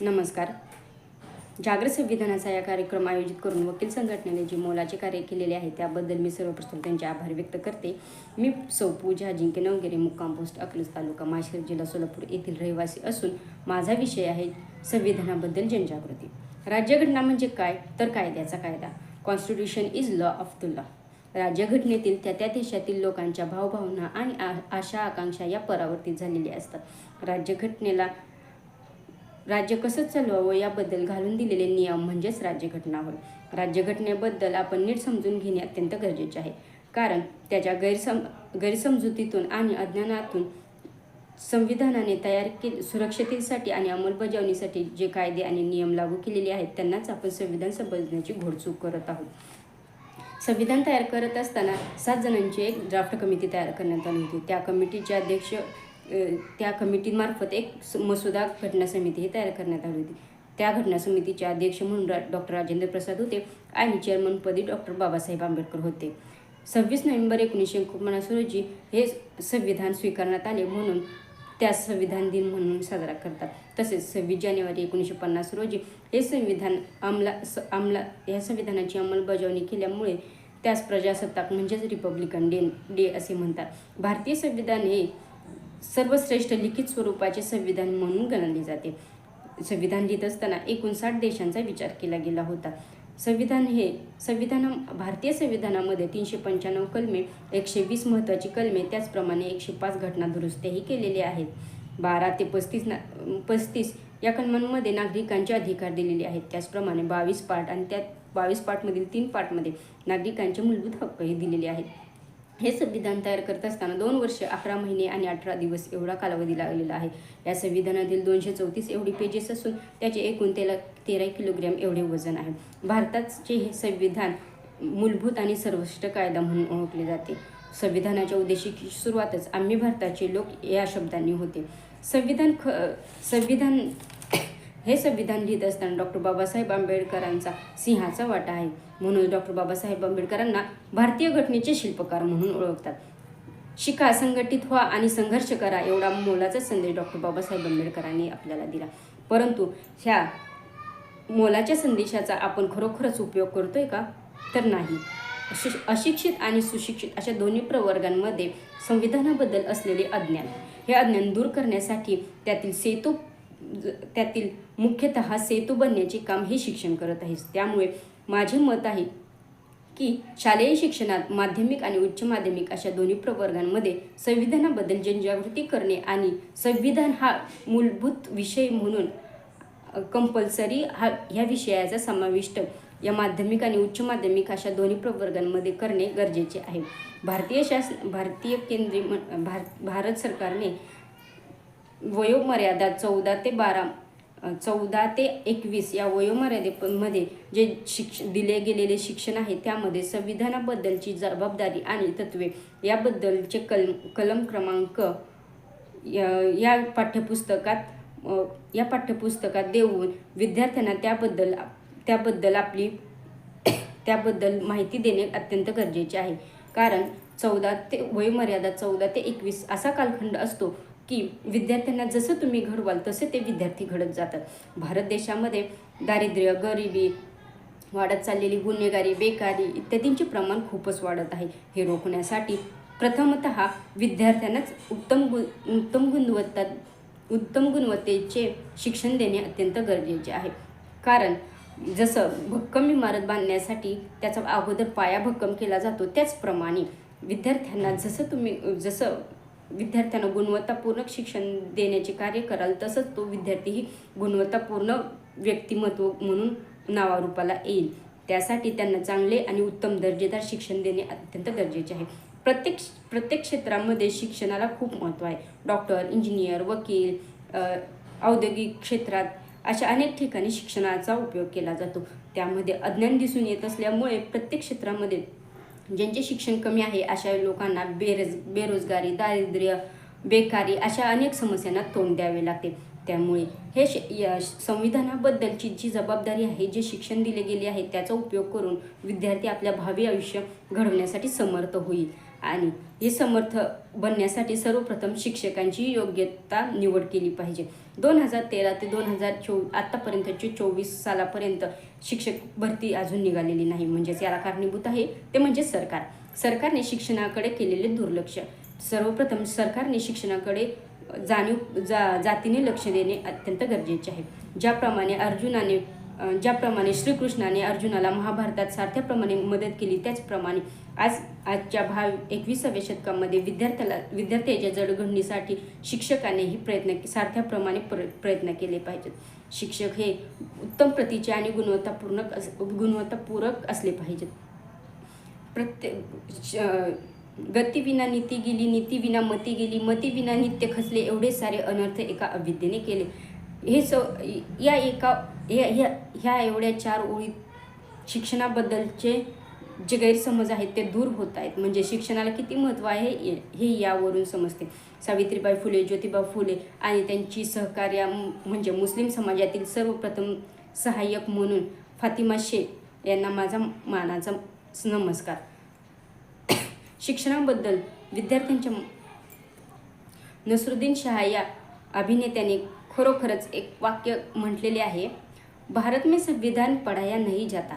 नमस्कार. जागृत संविधानाचा या कार्यक्रम आयोजित करून वकील संघटनेने जे मोलाचे कार्य केलेले आहे त्याबद्दल मी सर्वप्रथम त्यांचे आभार व्यक्त करते. मी सौ पूजा जिंके नवगिरे मुक्काम पोस्ट अकलूज तालुका माशेर जिल्हा सोलापूर येथील रहिवासी असून माझा विषय आहे संविधानाबद्दल जनजागृती. राज्यघटना म्हणजे काय? तर कायद्याचा कायदा. Constitution is law of the law राज्यघटनेतील त्या त्या देशातील लोकांच्या भावभावना आणि आ- आशा आकांक्षा या परावर्तित झालेल्या असतात. राज्यघटनेला राज्य कसं चालवावं याबद्दल घालून दिलेले नियम म्हणजेच राज्यघटना होय राज्यघटनेबद्दल आपण नीट समजून घेणे अत्यंत गरजेचे आहे. कारण त्याच्या गैरसम गैरसमजुतीतून आणि अज्ञानातून संविधानाने तयार के सुरक्षतेसाठी आणि अंमलबजावणीसाठी जे कायदे आणि नियम लागू केलेले आहेत त्यांनाच आपण संविधान समजण्याची घोडचूक करत आहोत. संविधान तयार करत असताना सात जणांची एक ड्राफ्ट कमिटी तयार करण्यात आली होती. त्या कमिटीचे अध्यक्ष त्या कमिटीमार्फत एक मसुदा घटना समिती हे तयार करण्यात आली होती. त्या घटना समितीचे अध्यक्ष म्हणून रा डॉक्टर राजेंद्र प्रसाद होते आणि चेअरमनपदी डॉक्टर बाबासाहेब आंबेडकर होते. सव्वीस नोव्हेंबर एकोणीसशे एकोणपन्नास रोजी हे संविधान स्वीकारण्यात आले म्हणून त्या संविधान दिन म्हणून साजरा करतात. तसेच सव्वीस जानेवारी एकोणीसशे पन्नास रोजी हे संविधान अंमला स अंमला ह्या संविधानाची अंमलबजावणी केल्यामुळे त्यास प्रजासत्ताक म्हणजेच रिपब्लिकन डे डे असे म्हणतात. भारतीय संविधान हे सर्वश्रेष्ठ लिखित स्वरूपाचे संविधान म्हणून गणले जाते. संविधान लिहित असताना एकूण साठ देशांचा विचार केला गेला होता. संविधान हे संविधान भारतीय संविधानामध्ये तीनशे पंच्याण्णव कलमे एकशे वीस महत्त्वाची कलमे त्याचप्रमाणे एकशे पाच घटना दुरुस्त्याही केलेल्या आहेत. बारा ते पस्तीस ना पस्तीस या कलमांमध्ये नागरिकांचे अधिकार दिलेले आहेत. त्याचप्रमाणे बावीस पार्ट आणि त्या बावीस पार्टमधील तीन पार्टमध्ये नागरिकांचे मूलभूत हक्कही दिलेले आहेत. हे संविधान तयार करत असताना दोन वर्ष अकरा महिने आणि अठरा दिवस एवढा कालावधी लागलेला आहे. या संविधानातील दोनशे चौतीस एवढी पेजेस असून त्याचे एकूण तेला तेरा किलोग्रॅम एवढे वजन आहे. भारताचे हे संविधान मूलभूत आणि सर्वश्रेष्ठ कायदा म्हणून ओळखले जाते. संविधानाच्या उद्देशिकेची सुरुवातच आम्ही भारताचे लोक या शब्दांनी होते. संविधान ख संविधान हे संविधान लिहित असताना डॉक्टर बाबासाहेब आंबेडकरांचा सिंहाचा वाटा आहे. म्हणून डॉक्टर बाबासाहेब आंबेडकरांना भारतीय घटनेचे शिल्पकार म्हणून ओळखतात. शिका संघटित व्हा आणि संघर्ष करा एवढा मोलाचा संदेश डॉक्टर बाबासाहेब आंबेडकरांनी आपल्याला दिला. परंतु ह्या मोलाच्या संदेशाचा आपण खरोखरच उपयोग करतोय का? तर नाही. अशिक्षित आणि सुशिक्षित अशा दोन्ही प्रवर्गांमध्ये संविधानाबद्दल असलेले अज्ञान हे अज्ञान दूर करण्यासाठी त्यातील सेतू त्यातील मुख्यतः सेतू बनण्याचे काम हे शिक्षण करत आहे त्यामुळे माझे मत आहे की शालेय शिक्षणात माध्यमिक आणि उच्च माध्यमिक अशा दोन्ही प्रवर्गांमध्ये संविधानाबद्दल जनजागृती करणे आणि संविधान हा मूलभूत विषय म्हणून कंपल्सरी हा ह्या विषयाचा समाविष्ट या माध्यमिक आणि उच्च माध्यमिक अशा दोन्ही प्रवर्गांमध्ये करणे गरजेचे आहे. भारतीय शासन भारतीय केंद्रीय म- भार भारत सरकारने वयोमर्यादा चौदा ते बारा चौदा ते एकवीस या वयोमर्यादेमध्ये जे शिक्ष दिले गेलेले शिक्षण आहे त्यामध्ये संविधानाबद्दलची जबाबदारी आणि तत्वे याबद्दलचे कल कलम क्रमांक या- या पाठ्यपुस्तकात या पाठ्यपुस्तकात देऊन विद्यार्थ्यांना त्याबद्दल त्याबद्दल आपली त्याबद्दल माहिती देणे अत्यंत गरजेचे आहे. कारण चौदा ते वयोमर्यादा चौदा ते एकवीस असा कालखंड असतो की विद्यार्थ्यांना जसं तुम्ही घडवाल तसे ते विद्यार्थी घडत जातात. भारत देशामध्ये दारिद्र्य गरिबी वाढत चाललेली गुन्हेगारी बेकारी इत्यादींचे प्रमाण खूपच वाढत आहे. हे रोखण्यासाठी प्रथमत विद्यार्थ्यांनाच उत्तम गु उत्तम गुणवत्ता उत्तम गुणवत्तेचे शिक्षण देणे अत्यंत गरजेचे आहे. कारण जसं भक्कम इमारत बांधण्यासाठी त्याचा अगोदर पाया भक्कम केला जातो त्याचप्रमाणे विद्यार्थ्यांना जसं तुम्ही जसं विद्यार्थ्यांना गुणवत्तापूर्ण शिक्षण देण्याचे कार्य कराल तसंच तो विद्यार्थीही गुणवत्तापूर्ण व्यक्तिमत्व म्हणून नावारूपाला येईल. त्यासाठी त्यांना चांगले आणि उत्तम दर्जेदार शिक्षण देणे अत्यंत गरजेचे आहे. प्रत्येक प्रत्येक क्षेत्रामध्ये शिक्षणाला खूप महत्त्व आहे. डॉक्टर इंजिनियर वकील औद्योगिक क्षेत्रात अशा अनेक ठिकाणी शिक्षणाचा उपयोग केला जातो. त्यामध्ये अज्ञान दिसून येत असल्यामुळे प्रत्येक क्षेत्रामध्ये ज्यांचे शिक्षण कमी आहे अशा लोकांना बेरोज बेरोजगारी दारिद्र्य बेकारी अशा अनेक समस्यांना तोंड द्यावे लागते. त्यामुळे हे श संविधानाबद्दलची जी जबाबदारी आहे जे शिक्षण दिले गेले आहे त्याचा उपयोग करून विद्यार्थी आपल्या भावी आयुष्य घडवण्यासाठी समर्थ होईल. आणि हे समर्थ बनण्यासाठी सर्वप्रथम शिक्षकांची योग्यता निवड केली पाहिजे. दोन हजार तेरा ते दोन हजार चोव आत्तापर्यंतची चोवीस सालापर्यंत शिक्षक भरती अजून निघालेली नाही. म्हणजेच याला कारणीभूत आहे ते म्हणजे सरकार. सरकारने शिक्षणाकडे केलेले दुर्लक्ष. सर्वप्रथम सरकारने शिक्षणाकडे जाणीव जा जातीने लक्ष देणे अत्यंत गरजेचे आहे. ज्याप्रमाणे अर्जुनाने ज्याप्रमाणे श्रीकृष्णाने अर्जुनाला महाभारतात सारथ्याप्रमाणे मदत केली त्याचप्रमाणे आज आजच्या भाव एकविसाव्या शतकामध्ये विद्यार्थ्याला विद्यार्थ्याच्या जडघडणीसाठी शिक्षकानेही प्रयत्न सारथ्याप्रमाणे प्र प्रयत्न केले पाहिजेत. शिक्षक हे उत्तम प्रतीचे आणि गुणवत्तापूर्ण अस गुणवत्तापूरक असले पाहिजेत. प्रत्येक श- गतीविना नीती गेली नीतीविना मती गेली मतीविना नित्य खचले एवढे सारे अनर्थ एका अविद्येने केले. हे स या एका ह्या ह्या ह्या एवढ्या चार ओळीत शिक्षणाबद्दलचे जे गैरसमज आहेत ते दूर होत आहेत. म्हणजे शिक्षणाला किती महत्त्व आहे हे- हे यावरून समजते. सावित्रीबाई फुले ज्योतिबा फुले आणि त्यांची सहकार्या म्हणजे मुस्लिम समाजातील सर्वप्रथम सहाय्यक म्हणून फातिमा शेख यांना माझा मानाचा नमस्कार. शिक्षणाबद्दल विद्यार्थ्यांच्या नसरुद्दीन शहा या अभिनेत्याने खरोखरच एक वाक्य म्हटलेले आहे. भारत में संविधान पढ़ाया नहीं जाता।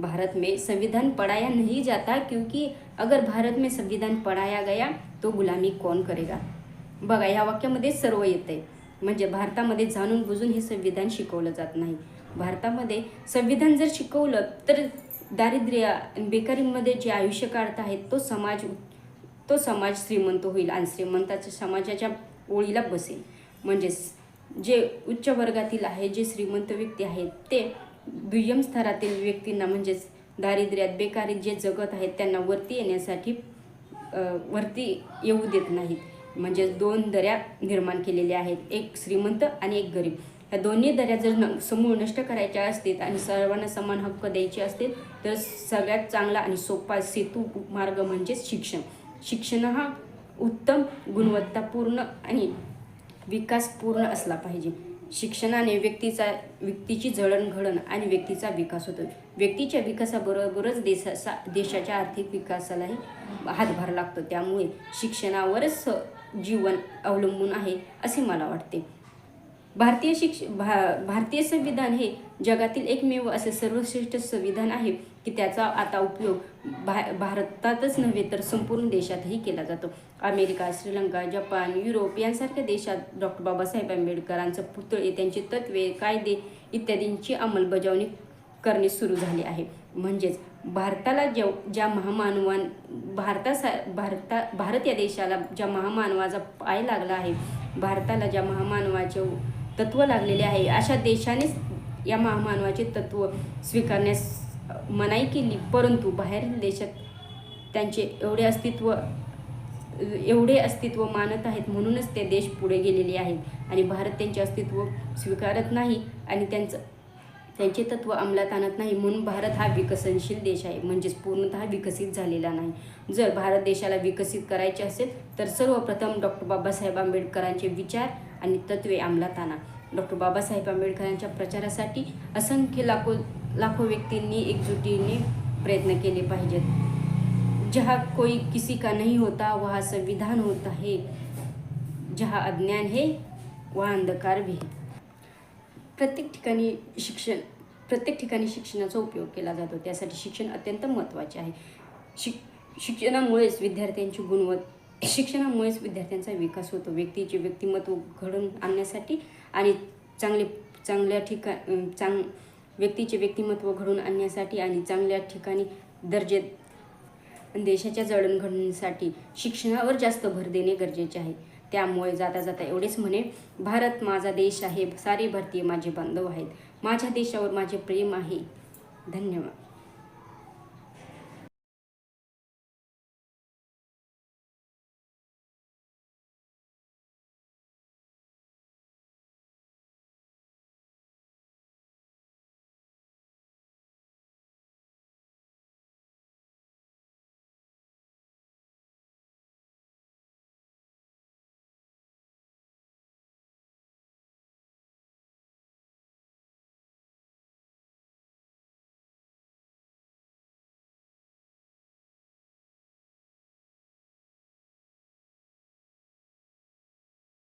भारत में संविधान पढ़ाया नहीं जाता क्योंकि अगर भारत में संविधान पढ़ाया गया तो गुलामी कौन करेगा? बघा ह्या वाक्यामध्ये सर्व येते म्हणजे भारतामध्ये जाणून बुजून हे संविधान शिकवलं जात नाही. भारतामध्ये संविधान जर शिकवलं तर दारिद्र्य बेकारीमध्ये जे आयुष्य काढत आहेत तो समाज तो समाज श्रीमंत होईल आणि श्रीमंताच्या समाजाच्या ओळीला बसेल. म्हणजेच जे उच्च वर्गातील आहे जे श्रीमंत व्यक्ती आहेत ते दुय्यम स्तरातील व्यक्तींना म्हणजेच दारिद्र्यात बेकारीत जे जगत आहेत त्यांना वरती येण्यासाठी वरती येऊ देत नाहीत. म्हणजे दोन दऱ्या निर्माण केलेल्या आहेत एक श्रीमंत आणि एक गरीब. ह्या दोन्ही दऱ्या जर न समूळ नष्ट करायच्या असतील आणि सर्वांना समान हक्क द्यायचे असतील तर सगळ्यात चांगला आणि सोपा सेतू मार्ग म्हणजेच शिक्षण. शिक्षण हा उत्तम गुणवत्तापूर्ण आणि विकास पूर्ण असला पाहिजे. शिक्षणाने व्यक्तीचा व्यक्तीची जडणघडण आणि व्यक्तीचा विकास होतो. व्यक्तीच्या विकासाबरोबरच देशाचा देशाच्या आर्थिक विकासालाही हातभार लागतो. त्यामुळे शिक्षणावरच जीवन अवलंबून आहे असे मला वाटते. भारतीय शिक्ष भा भारतीय संविधान हे जगातील एकमेव असे सर्वश्रेष्ठ संविधान आहे की त्याचा आता उपयोग भा भारतातच नव्हे तर संपूर्ण देशातही केला जातो. अमेरिका श्रीलंका जपान युरोप यांसारख्या देशात डॉक्टर बाबासाहेब आंबेडकरांचं पुतळे त्यांची तत्वे कायदे इत्यादींची अंमलबजावणी करणे सुरू झाले आहे. म्हणजेच भारताला जेव ज्या महामानवान भारतासा भारता भारत या देशाला ज्या महामानवाचा पाय लागला आहे भारताला ज्या महामानवाचे तत्व लागलेले आहे. अशा देशानेच या महामानवाचे तत्व स्वीकारण्यास मनाई केली. परंतु बाहेरील देशात त्यांचे एवढे अस्तित्व एवढे अस्तित्व मानत आहेत म्हणूनच ते देश पुढे गेलेले आहेत. आणि भारत त्यांचे अस्तित्व स्वीकारत नाही आणि त्यांचं त्यांचे तत्व अंमलात आणत नाही म्हणून भारत हा विकसनशील देश आहे. म्हणजेच पूर्णतः विकसित झालेला नाही. जर भारत देशाला विकसित करायचे असेल तर सर्वप्रथम डॉक्टर बाबासाहेब आंबेडकरांचे विचार आणि तत्वे अंमलात आणा. डॉक्टर बाबासाहेब आंबेडकरांच्या प्रचारासाठी असंख्य लाखो लाखो व्यक्तींनी एकजुटीने प्रयत्न केले पाहिजेत. जहा कोई किसी का नहीं होता वहा संविधान होता है जहा अज्ञान है वहाँ अंधकार भी प्रत्येक ठिकाणी शिक्षण प्रत्येक ठिकाणी शिक्षणाचा उपयोग केला जातो. त्यासाठी शिक्षण अत्यंत महत्त्वाचे आहे. शिक शिक्षणामुळेच विद्यार्थ्यांची गुणवत्ता शिक्षणामुळेच विद्यार्थ्यांचा विकास होतो. व्यक्तीचे व्यक्तिमत्व घडून आणण्यासाठी आणि चांगले चांगल्या ठिका चांग व्यक्तीचे व्यक्तिमत्व घडून आणण्यासाठी आणि चांगल्या ठिकाणी दर्जे देशाच्या जडणघडणीसाठी शिक्षणावर जास्त भर देणे गरजेचे आहे. त्यामुळे जाता जाता एवढेच म्हणे भारत माझा देश आहे. सारे भारतीय माझे बांधव आहेत. माझ्या देशावर माझे प्रेम आहे. धन्यवाद.